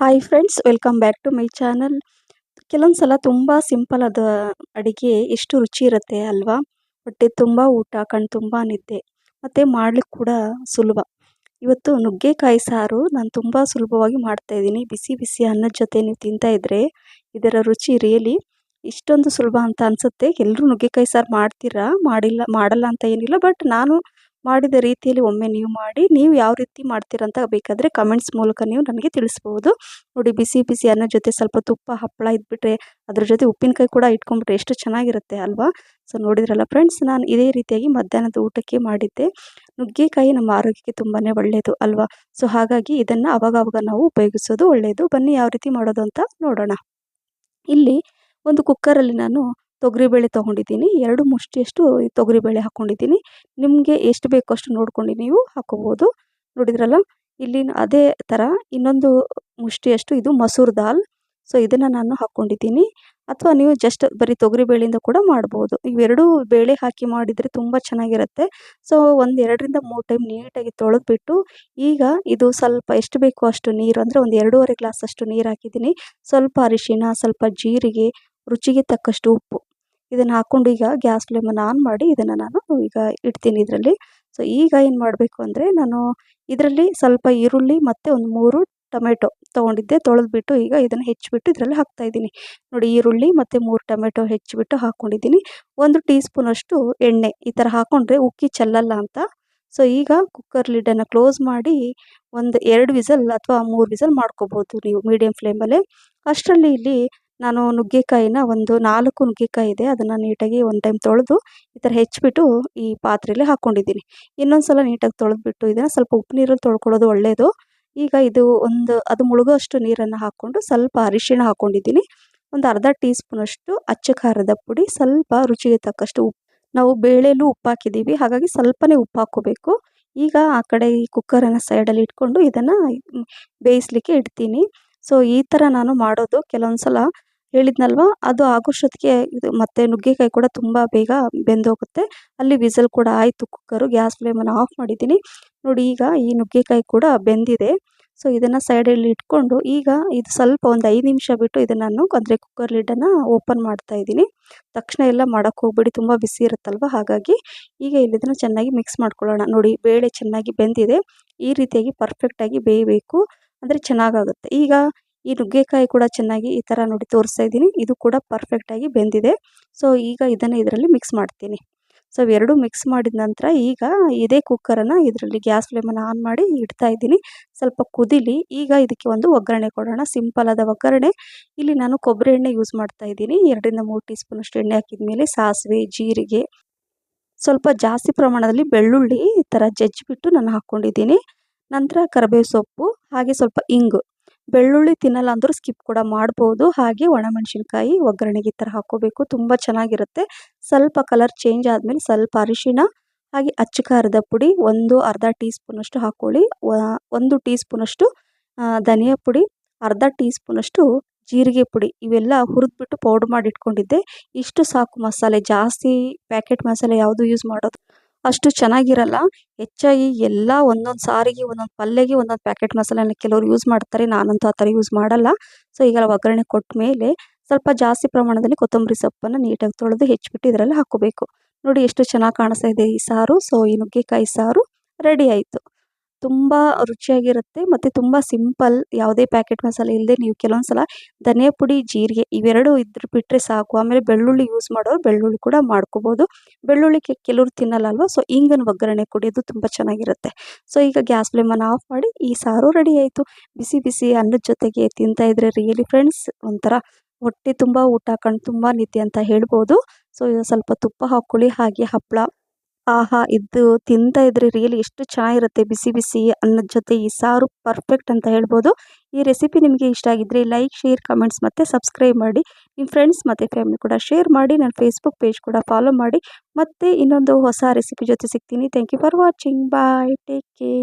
Hi friends welcome back to my channel ಕೆಲವೊಂದು ಸಲ ತುಂಬ ಸಿಂಪಲ್ ಆದ ಅಡುಗೆ, ಎಷ್ಟು ರುಚಿ ಇರುತ್ತೆ ಅಲ್ವಾ? ಹೊಟ್ಟೆ ತುಂಬ ಊಟ ಕಣ್ಣು ತುಂಬ ನಿದ್ದೆ, ಮತ್ತು ಮಾಡ್ಲಿಕ್ಕೆ ಕೂಡ ಸುಲಭ. ಇವತ್ತು ನುಗ್ಗೆಕಾಯಿ ಸಾರು ನಾನು ತುಂಬ ಸುಲಭವಾಗಿ ಮಾಡ್ತಾಯಿದ್ದೀನಿ ಬಿಸಿ ಬಿಸಿ ಅನ್ನದ ಜೊತೆ ನೀವು ತಿಂತಾ ಇದ್ದರೆ ಇದರ ರುಚಿ ರಿಯಲಿ ಇಷ್ಟೊಂದು ಸುಲಭ ಅಂತ ಅನಿಸುತ್ತೆ. ಎಲ್ಲರೂ ನುಗ್ಗೆಕಾಯಿ ಸಾರು ಮಾಡ್ತೀರಾ? ಮಾಡಿಲ್ಲ, ಮಾಡಲ್ಲ ಅಂತ ಏನಿಲ್ಲ ಬಟ್ ನಾನು ಮಾಡಿದ ರೀತಿಯಲ್ಲಿ ಒಮ್ಮೆ ನೀವು ಮಾಡಿ, ನೀವು ಯಾವ ರೀತಿ ಮಾಡ್ತೀರಂತ ಬೇಕಾದರೆ ಕಮೆಂಟ್ಸ್ ಮೂಲಕ ನೀವು ನನಗೆ ತಿಳಿಸ್ಬೋದು. ನೋಡಿ ಬಿಸಿ ಬಿಸಿ ಅನ್ನ ಜೊತೆ ಸ್ವಲ್ಪ ತುಪ್ಪ, ಹಪ್ಪಳ ಇದ್ಬಿಟ್ರೆ ಅದ್ರ ಜೊತೆ ಉಪ್ಪಿನಕಾಯಿ ಕೂಡ ಇಟ್ಕೊಂಡ್ಬಿಟ್ರೆ ಎಷ್ಟು ಚೆನ್ನಾಗಿರುತ್ತೆ ಅಲ್ವಾ? ಸೊ ನೋಡಿದ್ರಲ್ಲ ಫ್ರೆಂಡ್ಸ್ ನಾನು ಇದೇ ರೀತಿಯಾಗಿ ಮಧ್ಯಾಹ್ನದ ಊಟಕ್ಕೆ ಮಾಡಿದ್ದೆ. ನುಗ್ಗೆಕಾಯಿ ನಮ್ಮ ಆರೋಗ್ಯಕ್ಕೆ ತುಂಬಾ ಒಳ್ಳೆಯದು ಅಲ್ವಾ? ಸೊ ಹಾಗಾಗಿ ಇದನ್ನು ಅವಾಗವಾಗ ಅವಾಗ ನಾವು ಉಪಯೋಗಿಸೋದು ಒಳ್ಳೆಯದು ಬನ್ನಿ ಯಾವ ರೀತಿ ಮಾಡೋದು ಅಂತ ನೋಡೋಣ. ಇಲ್ಲಿ ಒಂದು ಕುಕ್ಕರಲ್ಲಿ ನಾನು ತೊಗರಿಬೇಳೆ ತೊಗೊಂಡಿದ್ದೀನಿ. ಎರಡು ಮುಷ್ಟಿಯಷ್ಟು ತೊಗರಿಬೇಳೆ ಹಾಕ್ಕೊಂಡಿದ್ದೀನಿ ನಿಮಗೆ ಎಷ್ಟು ಬೇಕೋ ಅಷ್ಟು ನೋಡ್ಕೊಂಡು ನೀವು ಹಾಕ್ಕೋಬೋದು ನೋಡಿದ್ರಲ್ಲ? ಇಲ್ಲಿ ಅದೇ ಥರ ಇನ್ನೊಂದು ಮುಷ್ಟಿಯಷ್ಟು ಇದು ಮಸೂರ್ ದಾಲ್. ಸೊ, ಇದನ್ನು ನಾನು ಹಾಕ್ಕೊಂಡಿದ್ದೀನಿ ಅಥವಾ ನೀವು ಜಸ್ಟ್ ಬರೀ ತೊಗರಿ ಬೇಳೆಯಿಂದ ಕೂಡ ಮಾಡ್ಬೋದು. ಇವೆರಡೂ ಬೇಳೆ ಹಾಕಿ ಮಾಡಿದರೆ ತುಂಬ ಚೆನ್ನಾಗಿರುತ್ತೆ. ಸೊ, ಒಂದು ಎರಡರಿಂದ ಮೂರು ಟೈಮ್ ನೀಟಾಗಿ ತೊಳೆದ್ಬಿಟ್ಟು ಈಗ ಇದು ಸ್ವಲ್ಪ ಎಷ್ಟು ಬೇಕೋ ಅಷ್ಟು ನೀರು, ಅಂದರೆ ಒಂದು ಎರಡೂವರೆ ಗ್ಲಾಸ್ ಅಷ್ಟು ನೀರು ಹಾಕಿದ್ದೀನಿ. ಸ್ವಲ್ಪ ಅರಿಶಿನ ಸ್ವಲ್ಪ ಜೀರಿಗೆ, ರುಚಿಗೆ ತಕ್ಕಷ್ಟು ಉಪ್ಪು. ಇದನ್ನು ಹಾಕ್ಕೊಂಡು ಈಗ ಗ್ಯಾಸ್ ಫ್ಲೇಮನ್ನು ಆನ್ ಮಾಡಿ ಇದನ್ನು ನಾನು ಈಗ ಇಡ್ತೀನಿ ಇದರಲ್ಲಿ. ಸೊ ಈಗ ಏನು ಮಾಡಬೇಕು ಅಂದರೆ ನಾನು ಇದರಲ್ಲಿ ಸ್ವಲ್ಪ ಈರುಳ್ಳಿ ಮತ್ತು ಒಂದು ಮೂರು ಟೊಮೆಟೊ ತೊಗೊಂಡಿದ್ದೆ, ತೊಳೆದ್ಬಿಟ್ಟು ಈಗ ಇದನ್ನು ಹೆಚ್ಚಿಬಿಟ್ಟು ಇದರಲ್ಲಿ ಹಾಕ್ತಾಯಿದ್ದೀನಿ ನೋಡಿ, ಈರುಳ್ಳಿ ಮತ್ತು ಮೂರು ಟೊಮೆಟೊ ಹೆಚ್ಚಿಬಿಟ್ಟು ಹಾಕ್ಕೊಂಡಿದ್ದೀನಿ ಒಂದು ಟೀ ಸ್ಪೂನಷ್ಟು ಎಣ್ಣೆ ಈ ಥರ ಹಾಕ್ಕೊಂಡ್ರೆ ಉಕ್ಕಿ ಚೆಲ್ಲಲ್ಲ ಅಂತ. ಸೊ ಈಗ ಕುಕ್ಕರ್ ಲಿಡ್ಡನ್ನು ಕ್ಲೋಸ್ ಮಾಡಿ ಒಂದು ಎರಡು ವಿಸಲ್ ಅಥವಾ ಮೂರು ವಿಸಲ್ ಮಾಡ್ಕೋಬೋದು ನೀವು ಮೀಡಿಯಮ್ ಫ್ಲೇಮಲ್ಲೇ. ಅಷ್ಟರಲ್ಲಿ ಇಲ್ಲಿ ನಾನು ನುಗ್ಗೆಕಾಯಿನ ಒಂದು ನಾಲ್ಕು ನುಗ್ಗೆಕಾಯಿ ಇದೆ, ಅದನ್ನು ನೀಟಾಗಿ ಒಂದು ಟೈಮ್ ತೊಳೆದು ಈ ಥರ ಹೆಚ್ಚಿಬಿಟ್ಟು ಈ ಪಾತ್ರೆಯಲ್ಲಿ ಹಾಕ್ಕೊಂಡಿದ್ದೀನಿ ಇನ್ನೊಂದು ಸಲ ನೀಟಾಗಿ ತೊಳೆದ್ಬಿಟ್ಟು ಇದನ್ನು ಸ್ವಲ್ಪ ಉಪ್ಪು ನೀರಲ್ಲಿ ತೊಳ್ಕೊಳ್ಳೋದು ಒಳ್ಳೆಯದು ಈಗ ಇದು ಒಂದು, ಅದು ಮುಳುಗೋ ಅಷ್ಟು ನೀರನ್ನು ಹಾಕ್ಕೊಂಡು ಸ್ವಲ್ಪ ಅರಿಶಿಣ ಹಾಕ್ಕೊಂಡಿದ್ದೀನಿ ಒಂದು ಅರ್ಧ ಟೀ ಸ್ಪೂನಷ್ಟು ಅಚ್ಚ ಖಾರದ ಪುಡಿ, ಸ್ವಲ್ಪ ರುಚಿಗೆ ತಕ್ಕಷ್ಟು ಉಪ್ಪು ನಾವು ಬೇಳೆಲೂ ಉಪ್ಪು ಹಾಕಿದ್ದೀವಿ, ಹಾಗಾಗಿ ಸ್ವಲ್ಪನೇ ಉಪ್ಪು ಹಾಕೋಬೇಕು ಈಗ ಆ ಕಡೆ ಈ ಕುಕ್ಕರನ್ನು ಸೈಡಲ್ಲಿ ಇಟ್ಕೊಂಡು ಇದನ್ನು ಬೇಯಿಸ್ಲಿಕ್ಕೆ ಇಡ್ತೀನಿ. ಸೊ ಈ ಥರ ನಾನು ಮಾಡೋದು ಕೆಲವೊಂದು ಸಲ ಹೇಳಿದ್ನಲ್ವ? ಅದು ಆಗೋಷ್ಟೊತ್ತಿಗೆ ಇದು ಮತ್ತು ನುಗ್ಗೆಕಾಯಿ ಕೂಡ ತುಂಬ ಬೇಗ ಬೆಂದೋಗುತ್ತೆ. ಅಲ್ಲಿ ವಿಸಲ್ ಕೂಡ ಆಯಿತು ಕುಕ್ಕರು. ಗ್ಯಾಸ್ ಫ್ಲೇಮನ್ನು ಆಫ್ ಮಾಡಿದ್ದೀನಿ. ನೋಡಿ, ಈಗ ಈ ನುಗ್ಗೆಕಾಯಿ ಕೂಡ ಬೆಂದಿದೆ. ಸೊ, ಇದನ್ನು ಸೈಡಲ್ಲಿ ಇಟ್ಕೊಂಡು ಈಗ ಇದು ಸ್ವಲ್ಪ ಒಂದು ಐದು ನಿಮಿಷ ಬಿಟ್ಟು ಇದನ್ನು ನಾನು ಅಂದರೆ ಕುಕ್ಕರ್ ಲಿಡ್ಡನ್ನು ಓಪನ್ ಮಾಡ್ತಾ ಇದ್ದೀನಿ. ತಕ್ಷಣ ಎಲ್ಲ ಮಾಡೋಕ್ಕೆ ಹೋಗ್ಬಿಡಿ. ತುಂಬ ಬಿಸಿ ಇರುತ್ತಲ್ವ? ಹಾಗಾಗಿ ಈಗ ಇಲ್ಲಿದನ್ನು ಚೆನ್ನಾಗಿ ಮಿಕ್ಸ್ ಮಾಡ್ಕೊಳ್ಳೋಣ. ನೋಡಿ, ಬೇಳೆ ಚೆನ್ನಾಗಿ ಬೆಂದಿದೆ. ಈ ರೀತಿಯಾಗಿ ಪರ್ಫೆಕ್ಟಾಗಿ ಬೇಯಬೇಕು. ಅಂದರೆ ಚೆನ್ನಾಗಾಗುತ್ತೆ. ಈಗ ಈ ನುಗ್ಗೆಕಾಯಿ ಕೂಡ ಚೆನ್ನಾಗಿ ಈ ಥರ ನೋಡಿ ತೋರಿಸ್ತಾ ಇದ್ದೀನಿ. ಇದು ಕೂಡ ಪರ್ಫೆಕ್ಟಾಗಿ ಬೆಂದಿದೆ. ಸೊ ಈಗ ಇದನ್ನು ಇದರಲ್ಲಿ ಮಿಕ್ಸ್ ಮಾಡ್ತೀನಿ. ಸೊ ಎರಡು ಮಿಕ್ಸ್ ಮಾಡಿದ ನಂತರ ಈಗ ಇದೇ ಕುಕ್ಕರನ್ನು ಇದರಲ್ಲಿ ಗ್ಯಾಸ್ ಫ್ಲೇಮನ್ನು ಆನ್ ಮಾಡಿ ಇಡ್ತಾ ಇದ್ದೀನಿ. ಸ್ವಲ್ಪ ಕುದಿಲಿ, ಈಗ ಇದಕ್ಕೆ ಒಂದು ಒಗ್ಗರಣೆ ಕೊಡೋಣ. ಸಿಂಪಲ್ ಆದ ಒಗ್ಗರಣೆ. ಇಲ್ಲಿ ನಾನು ಕೊಬ್ಬರಿ ಎಣ್ಣೆ ಯೂಸ್ ಮಾಡ್ತಾ ಇದ್ದೀನಿ. ಎರಡರಿಂದ ಮೂರು ಟೀ ಸ್ಪೂನಷ್ಟು ಎಣ್ಣೆ ಹಾಕಿದ ಮೇಲೆ ಸಾಸಿವೆ, ಜೀರಿಗೆ, ಸ್ವಲ್ಪ ಜಾಸ್ತಿ ಪ್ರಮಾಣದಲ್ಲಿ ಬೆಳ್ಳುಳ್ಳಿ ಈ ಥರ ಜಜ್ಜಿಬಿಟ್ಟು ನಾನು ಹಾಕ್ಕೊಂಡಿದ್ದೀನಿ ನಂತರ ಕರಿಬೇವು ಸೊಪ್ಪು, ಹಾಗೆ ಸ್ವಲ್ಪ ಇಂಗು. ಬೆಳ್ಳುಳ್ಳಿ ತಿನ್ನಲ್ಲ ಅಂದರೂ ಸ್ಕಿಪ್ ಕೂಡ ಮಾಡ್ಬೋದು. ಹಾಗೆ ಒಣಮೆಣಸಿನ್ಕಾಯಿ ಒಗ್ಗರಣೆಗೆ ಈ ಥರ ಹಾಕ್ಕೋಬೇಕು. ತುಂಬ ಚೆನ್ನಾಗಿರುತ್ತೆ. ಸ್ವಲ್ಪ ಕಲರ್ ಚೇಂಜ್ ಆದಮೇಲೆ ಸ್ವಲ್ಪ ಅರಿಶಿಣ, ಹಾಗೆ ಅಚ್ಚ ಖಾರದ ಪುಡಿ, ಒಂದು ಅರ್ಧ ಟೀ ಸ್ಪೂನಷ್ಟು ಹಾಕ್ಕೊಳ್ಳಿ ಒಂದು ಟೀ ಸ್ಪೂನಷ್ಟು ಧನಿಯಾ ಪುಡಿ, ಅರ್ಧ ಟೀ ಸ್ಪೂನಷ್ಟು ಜೀರಿಗೆ ಪುಡಿ ಇವೆಲ್ಲ ಹುರಿದ್ಬಿಟ್ಟು ಪೌಡ್ರ್ ಮಾಡಿ ಇಟ್ಕೊಂಡಿದ್ದೆ. ಇಷ್ಟು ಸಾಕು ಮಸಾಲೆ. ಜಾಸ್ತಿ ಪ್ಯಾಕೆಟ್ ಮಸಾಲೆ ಯಾವುದು ಯೂಸ್ ಮಾಡೋದು ಅಷ್ಟು ಚೆನ್ನಾಗಿರಲ್ಲ. ಹೆಚ್ಚಾಗಿ ಎಲ್ಲ ಒಂದೊಂದು ಸಾರಿಗೆ, ಒಂದೊಂದು ಪಲ್ಯಗೆ ಒಂದೊಂದು ಪ್ಯಾಕೆಟ್ ಮಸಾಲೆನ ಕೆಲವರು ಯೂಸ್ ಮಾಡ್ತಾರೆ. ನಾನಂತೂ ಆ ಥರ ಯೂಸ್ ಮಾಡಲ್ಲ. ಸೊ ಈಗ ಒಗ್ಗರಣೆ ಕೊಟ್ಟ ಮೇಲೆ ಸ್ವಲ್ಪ ಜಾಸ್ತಿ ಪ್ರಮಾಣದಲ್ಲಿ ಕೊತ್ತಂಬರಿ ಸೊಪ್ಪನ್ನು ನೀಟಾಗಿ ತೊಳೆದು ಹೆಚ್ಚಿಬಿಟ್ಟು ಇದರಲ್ಲಿ ಹಾಕೋಬೇಕು ನೋಡಿ ಎಷ್ಟು ಚೆನ್ನಾಗಿ ಕಾಣಿಸ್ತಾ ಇದೆ ಈ ಸಾರು. ಸೊ ಈ ನುಗ್ಗೆಕಾಯಿ ಸಾರು ರೆಡಿ ಆಯಿತು. ತುಂಬ ರುಚಿಯಾಗಿರುತ್ತೆ ಮತ್ತು ತುಂಬ ಸಿಂಪಲ್ ಯಾವುದೇ ಪ್ಯಾಕೆಟ್ ಮಸಾಲೆ ಇಲ್ಲದೆ ನೀವು ಕೆಲವೊಂದು ಸಲ ಧನಿಯಾ ಪುಡಿ, ಜೀರಿಗೆ ಇವೆರಡು ಇದ್ರ ಬಿಟ್ಟರೆ ಸಾಕು. ಆಮೇಲೆ ಬೆಳ್ಳುಳ್ಳಿ ಯೂಸ್ ಮಾಡೋರು ಬೆಳ್ಳುಳ್ಳಿ ಕೂಡ ಮಾಡ್ಕೋಬೋದು. ಬೆಳ್ಳುಳ್ಳಿ ಕೆಲವ್ರು ತಿನ್ನಲ್ಲ ಅಲ್ವಾ ಸೊ ಇಂಗನ ಒಗ್ಗರಣೆ ಕುಡಿಯೋದು ತುಂಬ ಚೆನ್ನಾಗಿರುತ್ತೆ. ಸೊ ಈಗ ಗ್ಯಾಸ್ ಫ್ಲೇಮನ್ನು ಆಫ್ ಮಾಡಿ ಈ ಸಾರು ರೆಡಿ ಆಯಿತು. ಬಿಸಿ ಬಿಸಿ ಅನ್ನದ ಜೊತೆಗೆ ತಿಂತಾ ಇದ್ರೆ ರಿಯಲಿ ಫ್ರೆಂಡ್ಸ್ ಒಂಥರ ಹೊಟ್ಟೆ ತುಂಬ ಊಟ ಹಾಕೊಂಡು ತುಂಬ ನಿದ್ದೆ ಅಂತ ಹೇಳ್ಬೋದು. ಸೊ ಸ್ವಲ್ಪ ತುಪ್ಪ ಹಾಕ್ಕೊಳ್ಳಿ. ಹಾಗೆ ಹಪ್ಪಳ ಆಹಾ, ಇದು ತಿಂತಾ ಇದ್ರೆ ರಿಯಲಿ ಎಷ್ಟು ಚೆನ್ನಾಗಿರುತ್ತೆ. ಬಿಸಿ ಬಿಸಿ ಅನ್ನದ ಜೊತೆ ಈ ಸಾರು ಪರ್ಫೆಕ್ಟ್ ಅಂತ ಹೇಳ್ಬೋದು. ಈ ರೆಸಿಪಿ ನಿಮಗೆ ಇಷ್ಟ ಆಗಿದ್ರೆ ಲೈಕ್ ಶೇರ್ ಕಮೆಂಟ್ಸ್ ಮತ್ತು ಸಬ್ಸ್ಕ್ರೈಬ್ ಮಾಡಿ. ನಿಮ್ಮ ಫ್ರೆಂಡ್ಸ್ ಮತ್ತು ಫ್ಯಾಮಿಲಿ ಕೂಡ ಶೇರ್ ಮಾಡಿ. ನನ್ನ ಫೇಸ್ಬುಕ್ ಪೇಜ್ ಕೂಡ ಫಾಲೋ ಮಾಡಿ. ಮತ್ತು ಇನ್ನೊಂದು ಹೊಸ ರೆಸಿಪಿ ಜೊತೆ ಸಿಗ್ತೀನಿ. Thank you for watching bye take care